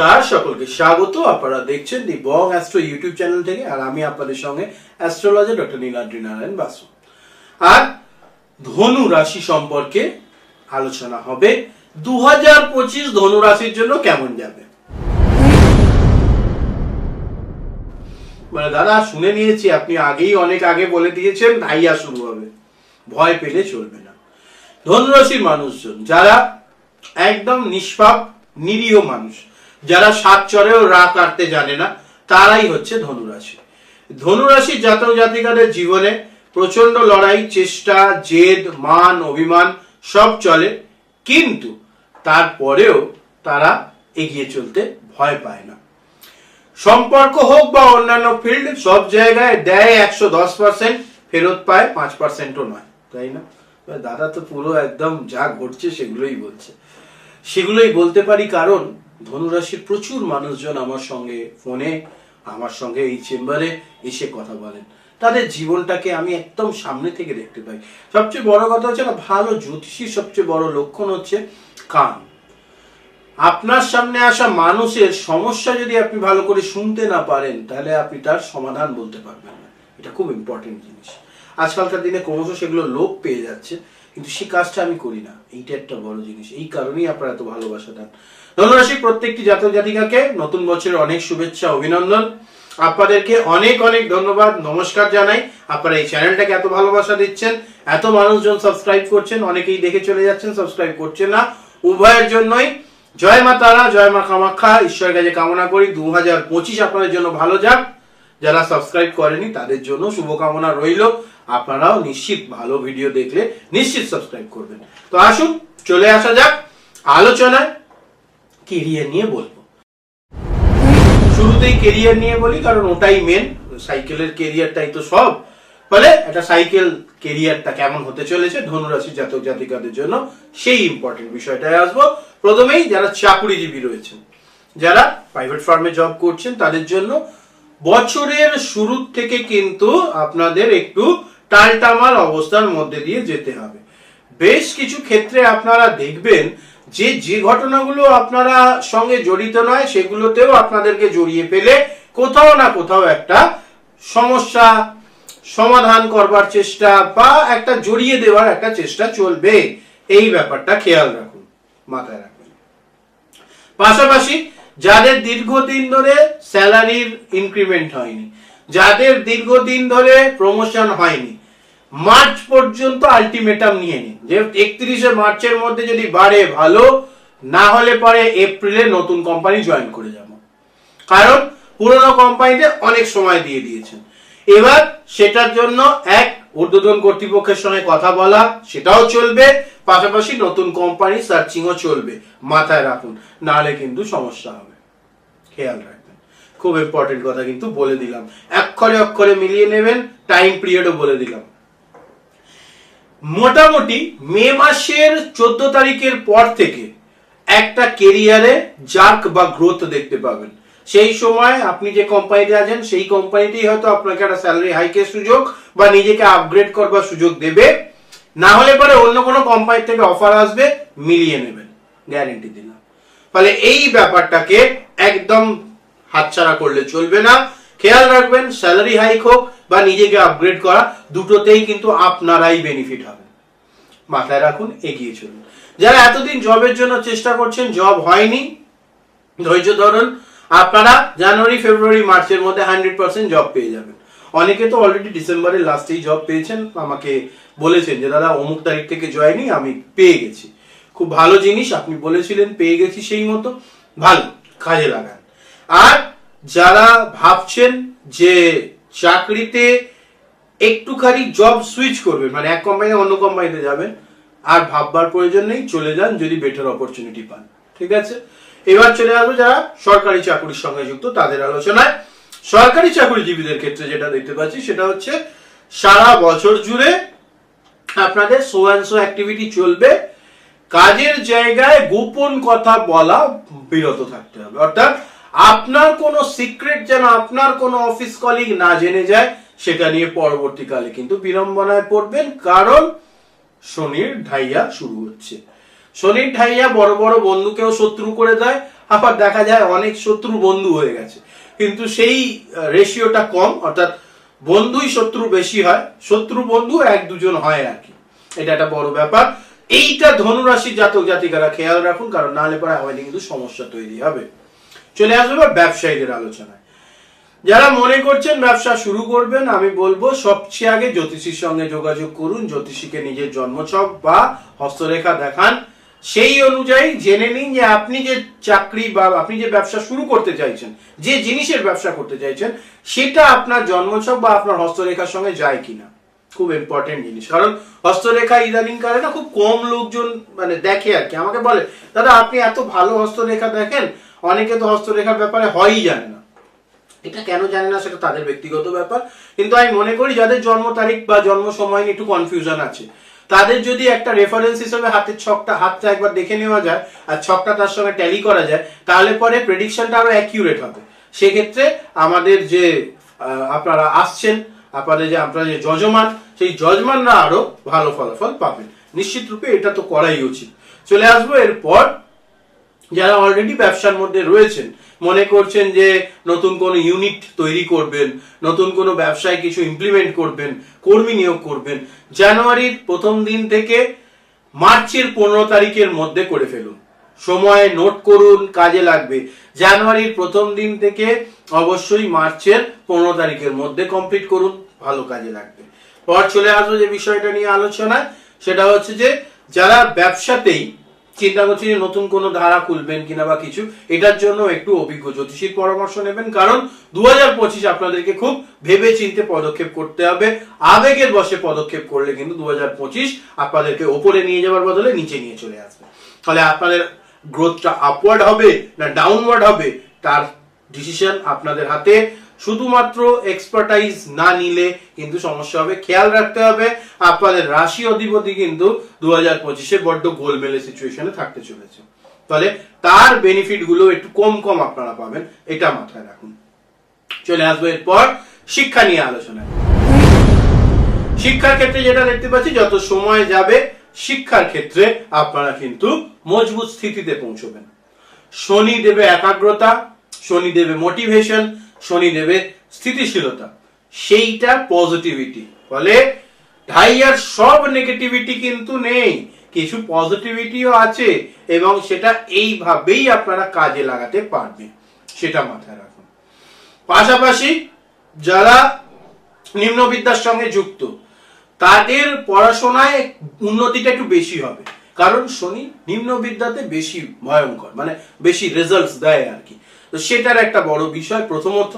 নমস্কার, সকলকে স্বাগত। আপনারা দেখছেন the bong astro YouTube channel থেকে, আর আমি আপনাদের সঙ্গে অ্যাস্ট্রোলজার ডক্টর নীলাদ্রি নারায়ণ বাসু। আর ধনু রাশি সম্পর্কে আলোচনা হবে। দু হাজার পঁচিশ ধনু রাশির জন্য কেমন যাবে? মানে দাদা, শুনে নিয়েছি, আপনি আগেই অনেক আগে বলে দিয়েছেন ধাইয়া শুরু হবে। ভয় পেলে চলবে না। ধনুরাশির মানুষজন, যারা একদম নিষ্পাপ, নিরীহ মানুষ যারা সাত চরেও রা কাটতে জানে না, তারাই হচ্ছে ধনুরাশি। ধনুরাশি জাতক জাতিকাদের জীবনে প্রচণ্ড লড়াই, চেষ্টা, জেদ, মান, অভিমান সব চলে, কিন্তু তারপরেও তারা এগিয়ে চলতে ভয় পায় না। সম্পর্ক হোক বা অন্যান্য ফিল্ড সব জায়গায় দেয় একশো দশ পার্সেন্ট ফেরত পায় পাঁচ পার্সেন্টও নয়, তাই না? দাদা তো পুরো একদম যা ঘটছে সেগুলোই বলছে। সেগুলোই বলতে পারি কারণ ধনুরাশির প্রচুর মানুষজন আমার সঙ্গে ফোনে, আমার সঙ্গে এই চেম্বারে এসে কথা বলেন। তাদের জীবনটাকে আমি একদম সামনে থেকে দেখতে পাই। সবচেয়ে বড় কথা হচ্ছে না, ভালো জ্যোতিষীর সবচেয়ে বড় লক্ষণ হচ্ছে কান। আপনার সামনে আসা মানুষের সমস্যা যদি আপনি ভালো করে শুনতে না পারেন, তাহলে আপনি তার সমাধান বলতে পারবেন না। এটা খুব ইম্পর্টেন্ট জিনিস। আজকালকার দিনে ক্রমশ সেগুলো লোপ পেয়ে যাচ্ছে, কিন্তু সেই কাজটা আমি করি না। এইটা একটা বড় জিনিস। এই কারণেই আপনারা এত ভালোবাসা দেন। ধনুরাশির প্রত্যেকটি জাতক জাতিকাকে নতুন বছরের অনেক শুভেচ্ছা, অভিনন্দন। আপনাদেরকে অনেক অনেক ধন্যবাদ, নমস্কার জানাই। আপনারা এই চ্যানেলটাকে এত ভালোবাসা দিচ্ছেন, এত মানুষজন সাবস্ক্রাইব করছেন, অনেকেই দেখে চলে যাচ্ছেন সাবস্ক্রাইব করছেন না। উভয়ের জন্যই জয় মা তারা, জয় মা কামাখ্যা। ঈশ্বরের কাছে কামনা করি দু হাজার পঁচিশ আপনাদের জন্য ভালো যাক। যারা সাবস্ক্রাইব করেনি, তাদের জন্য শুভকামনা রইল। আপনারাও নিশ্চিত ভালো ভিডিও দেখলে নিশ্চিত সাবস্ক্রাইব করবেন। তো আসুন, চলে আসা যাক আলোচনায়। কেরিয়ার নিয়ে বলব। শুরুতেই কেরিয়ার নিয়ে বলি, কারণ ওটাই মেন সাইকেলের কেরিয়ারটাই তো সব। ফলে একটা সাইকেল কেরিয়ারটা কেমন হতে চলেছে, ধনুরাশি জাতক জাতিকাদের জন্য সেই ইম্পর্টেন্ট বিষয়টায় আসব। প্রথমেই যারা চাকুরিজীবী রয়েছেন, যারা প্রাইভেট ফার্মে জব করছেন, তাদের জন্য বছরের শুরু থেকে কিন্তু আপনাদের একটু টালটামাল অবস্থার মধ্যে দিয়ে যেতে হবে। বেশ কিছু ক্ষেত্রে আপনারা দেখবেন যে যে ঘটনাগুলো আপনারা সঙ্গে জড়িত নয়, সেগুলোতেও আপনাদেরকে জড়িয়ে ফেলে কোথাও না কোথাও একটা সমস্যা সমাধান করবার চেষ্টা বা একটা জড়িয়ে দেওয়ার একটা চেষ্টা চলবে। এই ব্যাপারটা খেয়াল রাখুন, মাথায় রাখুন পাশাপাশি যাদের দীর্ঘদিন ধরে স্যালারির ইনক্রিমেন্ট হয়নি, যাদের দীর্ঘদিন ধরে প্রমোশন হয়নি মার্চ পর্যন্ত আলটিমেটাম নিয়ে নিন। যে একত্রিশে মার্চের মধ্যে যদি বাড়ে ভালো, না হলে পরে এপ্রিলে নতুন কোম্পানি জয়েন করে যাব। কারণ পুরনো কোম্পানিতে অনেক সময় দিয়ে দিয়েছেন। এবার সেটার জন্য এক, ঊর্ধ্বতন কর্তৃপক্ষের সঙ্গে কথা বলা, সেটাও চলবে। পাশাপাশি নতুন কোম্পানি সার্চিংও চলবে। মাথায় রাখুন, নাহলে কিন্তু সমস্যা হবে। খেয়াল রাখবেন। খুব ইম্পর্টেন্ট কথা কিন্তু বলে দিলাম। অক্ষরে অক্ষরে মিলিয়ে নেবেন টাইম পিরিয়ডও বলে দিলাম। মোটামুটি মে মাসের চোদ্দ তারিখের পর থেকে একটা কেরিয়ারে জার্ক বা গ্রোথ দেখতে পাবেন। সেই সময় আপনি যে কোম্পানিতে আছেন, সেই কোম্পানিতেই হয়তো আপনাকে একটা স্যালারি হাইকের সুযোগ বা নিজেকে আপগ্রেড করবার সুযোগ দেবে। না হলে পরে অন্য কোনো কোম্পানি থেকে অফার আসবে, মিলিয়ে নেবেন। গ্যারেন্টি দিলাম। ফলে এই ব্যাপারটাকে একদম হাতছাড়া করলে চলবে না। খেয়াল রাখবেন স্যালারি হাইক হোক বা নিজেকে আপগ্রেড করা, দুটোতেই কিন্তু আপনারাই বেনিফিট হবে মাথায় রাখুন, এগিয়ে চলুন। যারা এতদিন জবের জন্য চেষ্টা করছেন জব হয়নি, ধৈর্য ধরুন, আপনারা জানুয়ারি, ফেব্রুয়ারি, মার্চের মধ্যে হান্ড্রেড পার্সেন্ট জব পেয়ে যাবেন। অনেকে তো অলরেডি ডিসেম্বরের লাস্টেই জব পেয়েছেন, আমাকে বলেছেন যে, দাদা, অমুক তারিখ থেকে জয়নি আমি পেয়ে গেছি। খুব ভালো জিনিস, আপনি বলেছিলেন, পেয়ে গেছি সেই মতো। ভালো, কাজে লাগান। আর যারা ভাবছেন যে চাকরিতে একটুখানি জব সুইচ করবেন মানে এক কোম্পানি অন্য কোম্পানিতে যাবেন, আর ভাববার প্রয়োজন নেই, চলে যান যদি বেটার অপরচুনিটি পান। ঠিক আছে? এবার চলে আসব যারা সরকারি চাকরির সঙ্গে যুক্ত, তাদের আলোচনায়। সরকারি চাকরিজীবীদের ক্ষেত্রে যেটা দেখতে পাচ্ছি, সেটা হচ্ছে সারা বছর জুড়ে আপনাদের সো অ্যান্ড অ্যাক্টিভিটি চলবে। কাজের জায়গায় গোপন কথা বলা বিরত থাকতে হবে। অর্থাৎ আপনার কোনো সিক্রেট যেন আপনার কোনো অফিস কলিগ না জেনে যায়, সেটা নিয়ে পরবর্তীকালে কিন্তু বিড়ম্বনায় পড়বেন, কারণ শনির ঢাইয়া শুরু হচ্ছে। শনির ঢাইয়া বড় বড় বন্ধুকেও শত্রু করে দেয়, আবার দেখা যায় অনেক শত্রু বন্ধু হয়ে গেছে। কিন্তু সেই রেশিওটা কম, অর্থাৎ বন্ধুই শত্রু বেশি হয়, শত্রু বন্ধু এক দুজন হয় আর কি। এটা একটা বড় ব্যাপার। এইটা ধনুরাশি জাতক জাতিকারা খেয়াল রাখুন, কারণ নাহলে পরে আমাদের কিন্তু সমস্যা তৈরি হবে। চলে আসবে ব্যবসায়ীদের আলোচনায়। যারা মনে করছেন ব্যবসা শুরু করবেন, আমি বলব সবচেয়ে আগে জ্যোতিষীর সঙ্গে যোগাযোগ করুন। জ্যোতিষীকে নিজের জন্মছক বা হস্তরেখা দেখান। সেই অনুযায়ী জেনে নিন যে আপনি যে চাকরি বা আপনি যে ব্যবসা শুরু করতে চাইছেন, যে জিনিসের ব্যবসা করতে চাইছেন, সেটা আপনার জন্মছক বা আপনার হস্তরেখার সঙ্গে যায় কিনা। খুব ইম্পর্টেন্ট জিনিস। কারণ হস্তরেখা ইদানিং কালে না খুব কম লোকজন মানে দেখে আর কি। আমাকে বলে, দাদা, আপনি এত ভালো হস্তরেখা দেখেন অনেকে তো হস্তরেখার ব্যাপারে হয়ই জানে না। এটা কেন জানে না সেটা তাদের ব্যক্তিগত ব্যাপার। কিন্তু আমি মনে করি যাদের জন্ম তারিখ বা জন্ম সময় নিয়ে একটু কনফিউশন আছে, তাদের যদি একটা রেফারেন্স হিসেবে হাতের ছকটা, হাতটা একবার দেখে নেওয়া যায় আর ছকটা তার সঙ্গে ট্যালি করা যায়, তাহলে পরে প্রেডিকশনটা আরও অ্যাকিউরেট হবে। সেক্ষেত্রে আমাদের যে আপনারা আসছেন, আপনাদের যে, আপনারা যে যজমান, সেই যজমানরা আরও ভালো ফলাফল পাবেন। নিশ্চিত রূপে এটা তো করাই উচিত। চলে আসব এরপর যারা অলরেডি ব্যবসার মধ্যে রয়েছেন, মনে করছেন যে নতুন কোনো ইউনিট তৈরি করবেন, নতুন কোনো ব্যবসায় কিছু ইমপ্লিমেন্ট করবেন, কর্মী নিয়োগ করবেন, জানুয়ারির প্রথম দিন থেকে মার্চের পনেরো তারিখের মধ্যে করে ফেলুন। সময় নোট করুন, কাজে লাগবে। জানুয়ারির প্রথম দিন থেকে অবশ্যই মার্চের পনেরো তারিখের মধ্যে কমপ্লিট করুন, ভালো কাজে লাগবে। পর চলে আসব যে বিষয়টা নিয়ে আলোচনায়, সেটা হচ্ছে যে যারা ব্যবসাতেই চিন্তা করছি যে নতুন কোনো ধারা খুলবেন কিনা বা কিছু, এটার জন্য একটু অভিজ্ঞ জ্যোতিষীর পরামর্শ নেবেন। কারণ দু হাজার পঁচিশ আপনাদেরকে খুব ভেবে চিন্তে পদক্ষেপ করতে হবে। আবেগের বসে পদক্ষেপ করলে কিন্তু দু পঁচিশ আপনাদেরকে ওপরে নিয়ে যাওয়ার বদলে নিচে নিয়ে চলে আসবে। ফলে আপনাদের গ্রোথটা আপওয়ার্ড হবে না ডাউনওয়ার্ড হবে? তার ডিসিশন আপনাদের হাতে। শুধুমাত্র এক্সপার্টাইজ না নিলে কিন্তু সমস্যা হবে। খেয়াল রাখতে হবে, আপনাদের রাশি অধিপতি কিন্তু দু হাজার পঁচিশে বড্ড গোলমেলে সিচুয়েশনে থাকতে চলেছে। ফলে তার বেনিফিটগুলো একটু কম কম আপনারা পাবেন, এটা মাথায় রাখুন। চলে আসব এরপর শিক্ষা নিয়ে আলোচনায়। শিক্ষার ক্ষেত্রে যেটা দেখতে পাচ্ছি, যত সময় যাবে শিক্ষার ক্ষেত্রে আপনারা কিন্তু মজবুত স্থিতিতে পৌঁছবেন। শনি দেবে একাগ্রতা, শনি দেবে মোটিভেশন শনি দেবে স্থিতিশীলতা। সেইটা পজিটিভিটি ফলে ঢাইয়ার সব নেগেটিভিটি কিন্তু নেই। কিছু পজিটিভিটিও আছে এবং সেটা এইভাবেই আপনারা কাজে লাগাতে পারবেন। সেটা মাথায় রাখুন। পাশাপাশি যারা নিম্ন বিদ্যার সঙ্গে যুক্ত, তাদের পড়াশোনায় উন্নতিটা একটু বেশি হবে। কারণ শনি নিম্ন বিদ্যাতে বেশি ভয়ঙ্কর মানে বেশি রেজাল্টস দেয় আর কি। তো সেটার একটা বড় বিষয়, প্রথমত।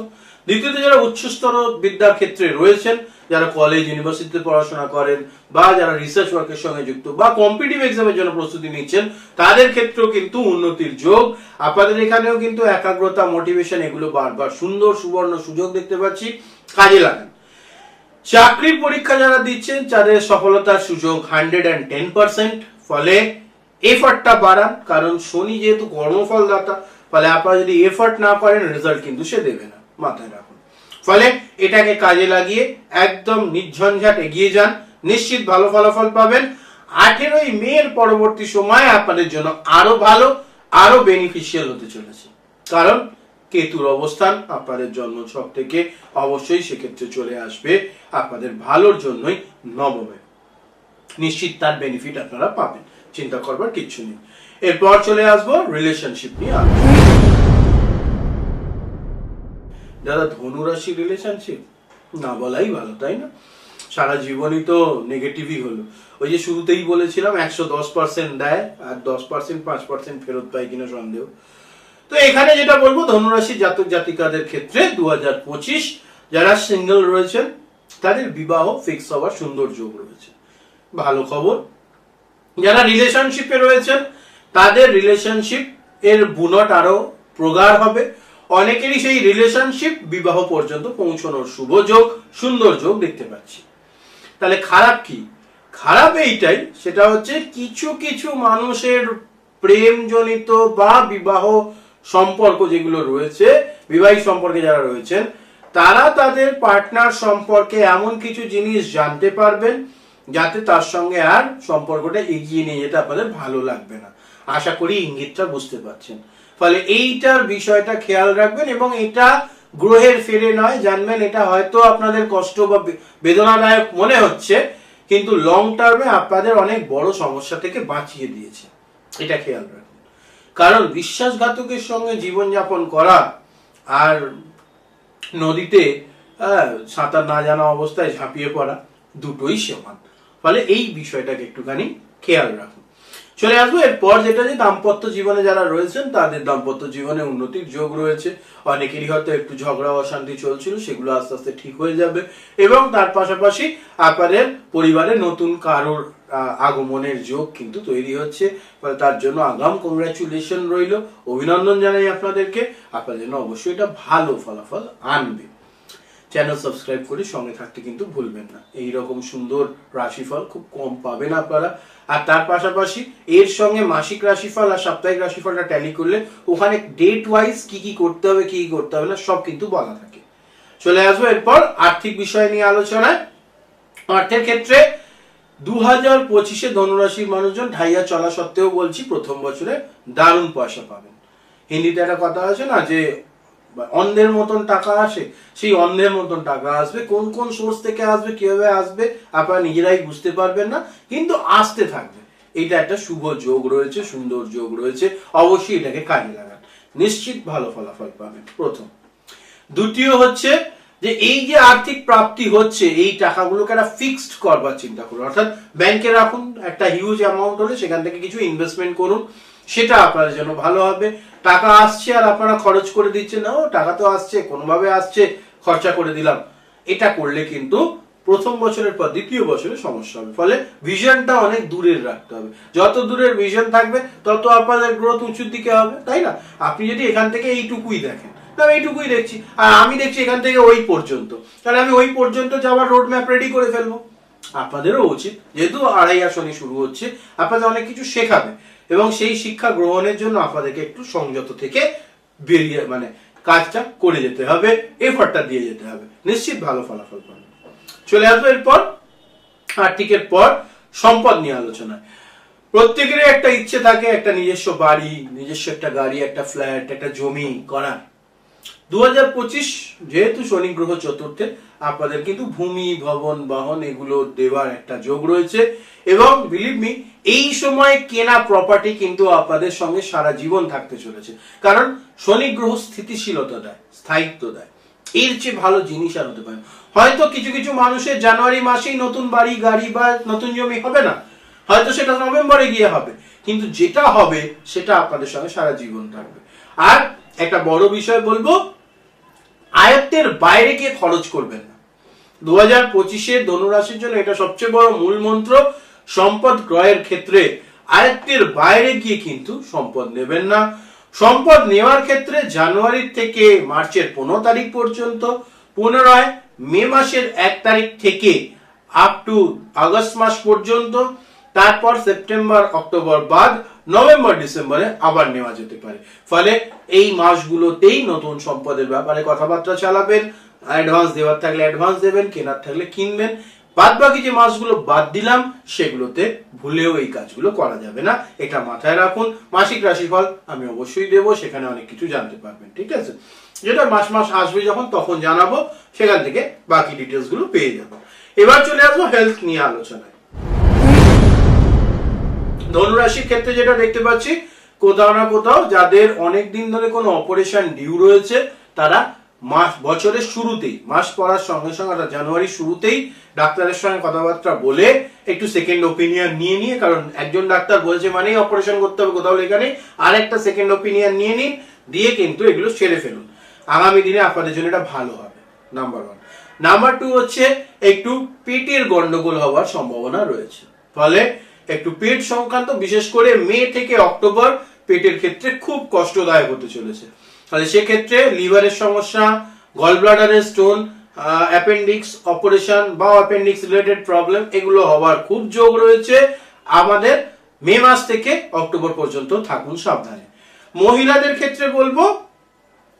দ্বিতীয়ত, যারা উচ্চস্তর বিদ্যার ক্ষেত্রে রয়েছেন, যারা কলেজ ইউনিভার্সিটিতে পড়াশোনা করেন, বা যারা রিসার্চ ওয়ার্কের সঙ্গে যুক্ত, বা কম্পিটিভ এক্সামের জন্য প্রস্তুতি নিচ্ছেন, তাদের ক্ষেত্রেও কিন্তু উন্নতির যোগ। আপনাদের এখানেও কিন্তু একাগ্রতা মোটিভেশন এগুলো বারবার সুন্দর, সুবর্ণ সুযোগ দেখতে পাচ্ছি। কাজে লাগান। চাকরির পরীক্ষা যারা দিচ্ছেন, তাদের সফলতার সুযোগ হান্ড্রেড অ্যান্ড টেন পার্সেন্ট ফলে এফার্টটা বাড়ান, কারণ শনি যেহেতু কর্মফলদাতা ফলে আপনারা যদি এফার্ট না করেন রেজাল্ট কিন্তু সে দেবে না, মাথায় রাখুন। ফলে এটাকে কাজে লাগিয়ে একদম নির্ঝঞ্ঝাট এগিয়ে যান, নিশ্চিত ভালো ফলাফল পাবেন। আঠেরোই মের পরবর্তী সময় আপনাদের জন্য আরও ভালো, আরও বেনিফিশিয়াল হতে চলেছে। কারণ কেতুর অবস্থান আপনাদের জন্ম ছক থেকে অবশ্যই সেক্ষেত্রে চলে আসবে আপনাদের ভালোর জন্যই নবমে। নিশ্চিত তার বেনিফিট আপনারা পাবেন। চিন্তা করবার কিচ্ছু নেই। এরপর চলে আসব রিলেশনশিপ নিয়ে যারা ধনুরাশি রিলেশনশিপ না বলাই ভালো, তাই না? সারা জীবনই তো নেগেটিভই হলো। ওই যে শুরুতেই বলেছিলাম, একশো দশ পার্সেন্ট দেয় আর দশ পার্সেন্ট পাঁচ পার্সেন্ট ফেরত পায় কিনা সন্দেহ। তো এখানে যেটা বলব, ধনুরাশি জাতক জাতিকাদের ক্ষেত্রে দু হাজার পঁচিশ যারা সিঙ্গেল রয়েছেন, তাদের বিবাহ ফিক্স হওয়ার সুন্দর যোগ রয়েছে। ভালো খবর। যারা রিলেশনশিপে রয়েছেন তাদের রিলেশনশিপ এর বুনট আরও প্রগাঢ় হবে। অনেকেরই সেই রিলেশনশিপ বিবাহ পর্যন্ত পৌঁছানোর শুভ যোগ, সুন্দর যোগ দেখতে পাচ্ছি। তাহলে খারাপ কি? খারাপ এইটাই, সেটা হচ্ছে কিছু কিছু মানুষের প্রেমজনিত বা বিবাহ সম্পর্ক যেগুলো রয়েছে, বিবাহিক সম্পর্কে যারা রয়েছেন, তারা তাদের পার্টনার সম্পর্কে এমন কিছু জিনিস জানতে পারবেন, যাতে তার সঙ্গে আর সম্পর্কটা এগিয়ে নিয়ে যেতে আপনাদের ভালো লাগবে না। আশা করি ইঙ্গিতটা বুঝতে পারছেন। ফলে এইটার বিষয়টা খেয়াল রাখবেন এবং এটা গ্রহের ফেরে নয়, জানবেন এটা হয়তো আপনাদের কষ্ট বা বেদনাদায়ক মনে হচ্ছে, কিন্তু লং টার্মে আপনাদের অনেক বড় সমস্যা থেকে বাঁচিয়ে দিয়েছে। এটা খেয়াল রাখুন। কারণ বিশ্বাসঘাতকের সঙ্গে জীবনযাপন করা আর নদীতে সাঁতার না জানা অবস্থায় ঝাঁপিয়ে পড়া দুটোই সমান। ফলে এই বিষয়টাকে একটুখানি খেয়াল রাখুন। চলে আসব। এরপর যেটা যে দাম্পত্য জীবনে যারা রয়েছেন, তাদের দাম্পত্য জীবনে উন্নতির যোগ রয়েছে। অনেকেরই হয়তো একটু ঝগড়া, অশান্তি চলছিল, সেগুলো আস্তে আস্তে ঠিক হয়ে যাবে। এবং তার পাশাপাশি আপনাদের পরিবারে নতুন কারোর আগমনের যোগ কিন্তু তৈরি হচ্ছে। তার জন্য আগাম কংগ্রাচুলেশন রইল। অভিনন্দন জানাই আপনাদেরকে। আপনাদের জন্য অবশ্যই এটা ভালো ফলাফল আনবে। চ্যানেল সাবস্ক্রাইব করে সঙ্গে থাকতে কিন্তু ভুলবেন না। এই রকম সুন্দর রাশিফল খুব কম পাবেন আপনারা। আর তার পাশাপাশি এর সঙ্গে মাসিক রাশিফল আর সাপ্তাহিক রাশিফলটা ট্যালি করলে ওখানে ডেট ওয়াইজ কি কি করতে হবে, কি কি করতে হবে না, সব কিন্তু বলা থাকে। চলে আসব এরপর আর্থিক বিষয় নিয়ে আলোচনায়। অর্থের ক্ষেত্রে দু হাজার পঁচিশে ধনুরাশির মানুষজন ঢাইয়া চলা সত্ত্বেও বলছি প্রথম বছরে দারুণ পয়সা পাবেন। হিন্দিতে একটা কথা আছে না যে অন্ধের মতন টাকা আসে, সেই অন্ধের মতন টাকা আসবে। কোন কোন সোর্স থেকে আসবে, কীভাবে আসবে, আপনারা নিজেরাই বুঝতে পারবেন না, কিন্তু আসতে থাকবে। এটা একটা শুভ যোগ রয়েছে, সুন্দর যোগ রয়েছে। অবশ্যই এটাকে কাজে লাগান। নিশ্চিত ভালো ফলাফল পাবেন। প্রথম। দ্বিতীয় হচ্ছে যে এই যে আর্থিক প্রাপ্তি হচ্ছে, এই টাকাগুলোকে একটা ফিক্সড করবার চিন্তা করুন। অর্থাৎ ব্যাংকে রাখুন, একটা হিউজ অ্যামাউন্ট হলে সেখান থেকে কিছু ইনভেস্টমেন্ট করুন, সেটা আপনার জন্য ভালো হবে। টাকা আসছে আর আপনারা খরচ করে দিচ্ছেন। ও, টাকা তো আসছে, কোনোভাবে আসছে, খরচা করে দিলাম। এটা করলে কিন্তু প্রথম বছরের পর দ্বিতীয় বছরে সমস্যা হবে। ফলে ভিশনটা অনেক দূরের রাখতে হবে। যত দূরের ভিশন থাকবে, তত আপনাদের গ্রোথ উঁচুর দিকে হবে, তাই না? আপনি যদি এখান থেকে এইটুকুই দেখেন আমি এইটুকুই দেখছি। আর আমি দেখছি এখান থেকে ওই পর্যন্ত। তাহলে আমি ওই পর্যন্ত যাওয়ার রোড ম্যাপ রেডি করে ফেলব। আপনাদেরও উচিত, যেহেতু আড়াই আসনে শুরু হচ্ছে, আপনাদের অনেক কিছু শেখাবে। এবং সেই শিক্ষা গ্রহণের জন্য আপনাদেরকে একটু সংযত থেকে বেরিয়ে মানে কাজটা করে যেতে হবে এফার্টটা দিয়ে যেতে হবে। নিশ্চিত ভালো ফলাফল পাবেন। চলে আসব এরপর আর্টিকের পর, সম্পদ নিয়ে আলোচনায়। প্রত্যেকেরই একটা ইচ্ছে থাকে, একটা নিজস্ব বাড়ি, নিজস্ব একটা গাড়ি, একটা ফ্ল্যাট একটা জমি করার। দু হাজার পঁচিশ যেহেতু শনি গ্রহ চতুর্থে, আপনাদের কিন্তু ভূমি, ভবন, বাহন এগুলো দেওয়ার একটা যোগ রয়েছে। এবং বিলিভ মি এই সময় কেনা প্রপার্টি কিন্তু আপনাদের সঙ্গে সারা জীবন থাকতে চলেছে। কারণ শনি গ্রহ স্থিতিশীলতা দেয়, স্থায়িত্ব দেয়। এর চেয়ে ভালো জিনিস আর হতে পারে হয়তো কিছু কিছু মানুষের জানুয়ারি মাসেই নতুন বাড়ি, গাড়ি বা নতুন জমি হবে না। হয়তো সেটা নভেম্বরে গিয়ে হবে। কিন্তু যেটা হবে, সেটা আপনাদের সঙ্গে সারা জীবন থাকবে। আর একটা বড় বিষয় বলব আয়ত্তের বাইরে গিয়ে খরচ করবেন না। দু হাজার পঁচিশে ধনুরাশির জন্য এটা সবচেয়ে বড় মূল মন্ত্র, সম্পদ ক্রয়ের ক্ষেত্রে আয়ত্তের বাইরে গিয়ে কিন্তু সম্পদ নেবেন না। সম্পদ নেওয়ার ক্ষেত্রে জানুয়ারি থেকে মার্চের পনেরো তারিখ পর্যন্ত, পুনরায় মে মাসের এক তারিখ থেকে আপ টু আগস্ট মাস পর্যন্ত, তারপর সেপ্টেম্বর, অক্টোবর বাদ নভেম্বর, ডিসেম্বরে আবার নেওয়া যেতে পারে। ফলে এই মাসগুলোতেই নতুন সম্পদের ব্যাপারে কথাবার্তা চালাবেন অ্যাডভান্স দেওয়ার থাকলে অ্যাডভান্স দেবেন, কেনার থাকলে কিনবেন। বাদ বাকি যে মাসগুলো বাদ দিলাম, সেগুলোতে ভুলেও এই কাজগুলো করা যাবে না। এটা মাথায় রাখুন। মাসিক রাশিফল আমি অবশ্যই দেব, সেখানে অনেক কিছু জানতে পারবেন, ঠিক আছে? যেটা মাস মাস আসবে যখন, তখন জানাব, সেখান থেকে বাকি ডিটেলসগুলো পেয়ে যাব। এবার চলে আসব হেলথ নিয়ে আলোচনায়। ধনুরাশির ক্ষেত্রে যেটা দেখতে পাচ্ছি, কোথাও না কোথাও যাদের অনেক দিন ধরে কোনো অপারেশন ডিউ রয়েছে, তারা মাস, বছরের শুরুতেই, মাস পড়ার সঙ্গে সঙ্গে, অর্থাৎ জানুয়ারির শুরুতেই ডাক্তারের সঙ্গে কথাবার্তা বলে একটু সেকেন্ড ওপিনিয়ন নিয়ে নিয়ে, কারণ একজন ডাক্তার বলছে মানেই অপারেশন করতে হবে, কোথাও লেখা নেই, আর একটা সেকেন্ড ওপিনিয়ন নিয়ে নিন, দিয়ে কিন্তু এগুলো সেরে ফেলুন। আগামী দিনে আপনাদের জন্য এটা ভালো হবে নাম্বার ওয়ান নাম্বার টু হচ্ছে, একটু পেটের গন্ডগোল হওয়ার সম্ভাবনা রয়েছে। ফলে একটু পেট সংক্রান্ত, বিশেষ করে মে থেকে অক্টোবর, পেটের ক্ষেত্রে খুব কষ্টদায়ক হতে চলেছে। তাহলে সেক্ষেত্রে লিভারের সমস্যা গল ব্লাডারের স্টোন অ্যাপেন্ডিক্স, অপারেশন বা অ্যাপেন্ডিক্স রিলেটেড প্রবলেম, এগুলো হওয়ার খুব যোগ রয়েছে। আমাদের মে মাস থেকে অক্টোবর পর্যন্ত থাকুন সাবধানে। মহিলাদের ক্ষেত্রে বলব,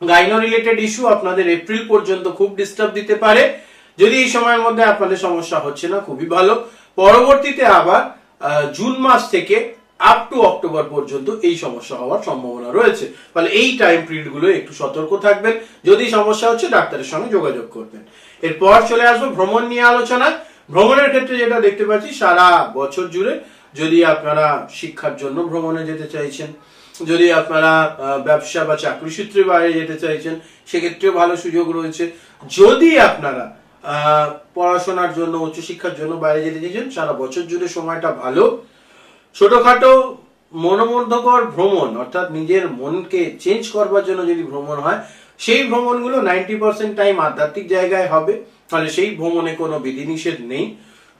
গাইনো রিলেটেড ইস্যু আপনাদের এপ্রিল পর্যন্ত খুব ডিস্টার্ব দিতে পারে। যদি এই সময়ের মধ্যে আপনাদের সমস্যা হচ্ছে না, খুবই ভালো। পরবর্তীতে আবার জুন মাস থেকে আপ টু অক্টোবর পর্যন্ত এই সমস্যা হওয়ার সম্ভাবনা রয়েছে। ফলে এই টাইম পিরিয়ডগুলো একটু সতর্ক থাকবেন। যদি সমস্যা হচ্ছে, ডাক্তারের সঙ্গে যোগাযোগ করবেন। এরপর চলে আসব ভ্রমণ নিয়ে আলোচনা ভ্রমণের ক্ষেত্রে যেটা দেখতে পাচ্ছি, সারা বছর জুড়ে যদি আপনারা শিক্ষার জন্য ভ্রমণে যেতে চাইছেন, যদি আপনারা ব্যবসা বা চাকরি সূত্রে বাইরে যেতে চাইছেন, সেক্ষেত্রেও ভালো সুযোগ রয়েছে। যদি আপনারা পড়াশোনার জন্য, উচ্চশিক্ষার জন্য বাইরে যেতে চাইছেন সারা বছর জুড়ে সময়টা ভালো। ছোটখাটো মনোমুগ্ধকর ভ্রমণ, অর্থাৎ নিজের মনকে চেঞ্জ করবার জন্য যদি ভ্রমণ হয়, সেই ভ্রমণগুলো নাইনটি পার্সেন্ট টাইম আধ্যাত্মিক জায়গায় হবে। তাহলে সেই ভ্রমণে কোনো বিধিনিষেধ নেই।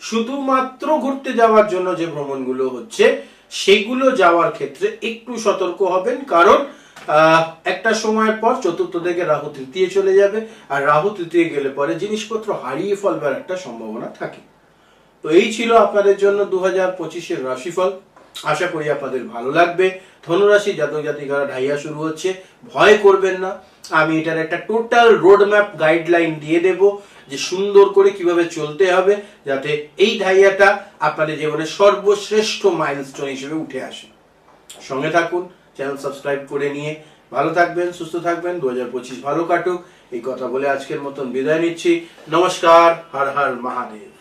শুধুমাত্র ঘুরতে যাওয়ার জন্য যে ভ্রমণগুলো হচ্ছে, সেগুলো যাওয়ার ক্ষেত্রে একটু সতর্ক হবেন। কারণ একটা সময়ের পর চতুর্থ থেকে রাহু তৃতীয় চলে যাবে, আর রাহু তৃতীয় গেলে পরে জিনিসপত্র হারিয়ে ফেলবার একটা সম্ভাবনা থাকে। তো এই ছিল আপনাদের জন্য দু হাজার পঁচিশের রাশিফল। আশা করি আপনাদের ভালো লাগবে। ধনুরাশি জাতক জাতিকারা ঢাইয়া শুরু হচ্ছে। ভয় করবেন না। আমি এটার একটা টোটাল রোড ম্যাপ গাইডলাইন দিয়ে দেব যে সুন্দর করে কীভাবে চলতে হবে, যাতে এই ঢাইয়াটা আপনাদের জীবনে সর্বশ্রেষ্ঠ মাইলস্টোন হিসেবে উঠে আসে। সঙ্গে থাকুন। চ্যানেল সাবস্ক্রাইব করে নিয়ে ভালো থাকবেন, সুস্থ থাকবেন দু হাজার পঁচিশ ভালো কাটুক। এই কথা বলে আজকের মতন বিদায় নিচ্ছি। নমস্কার, হর হর মহাদেব।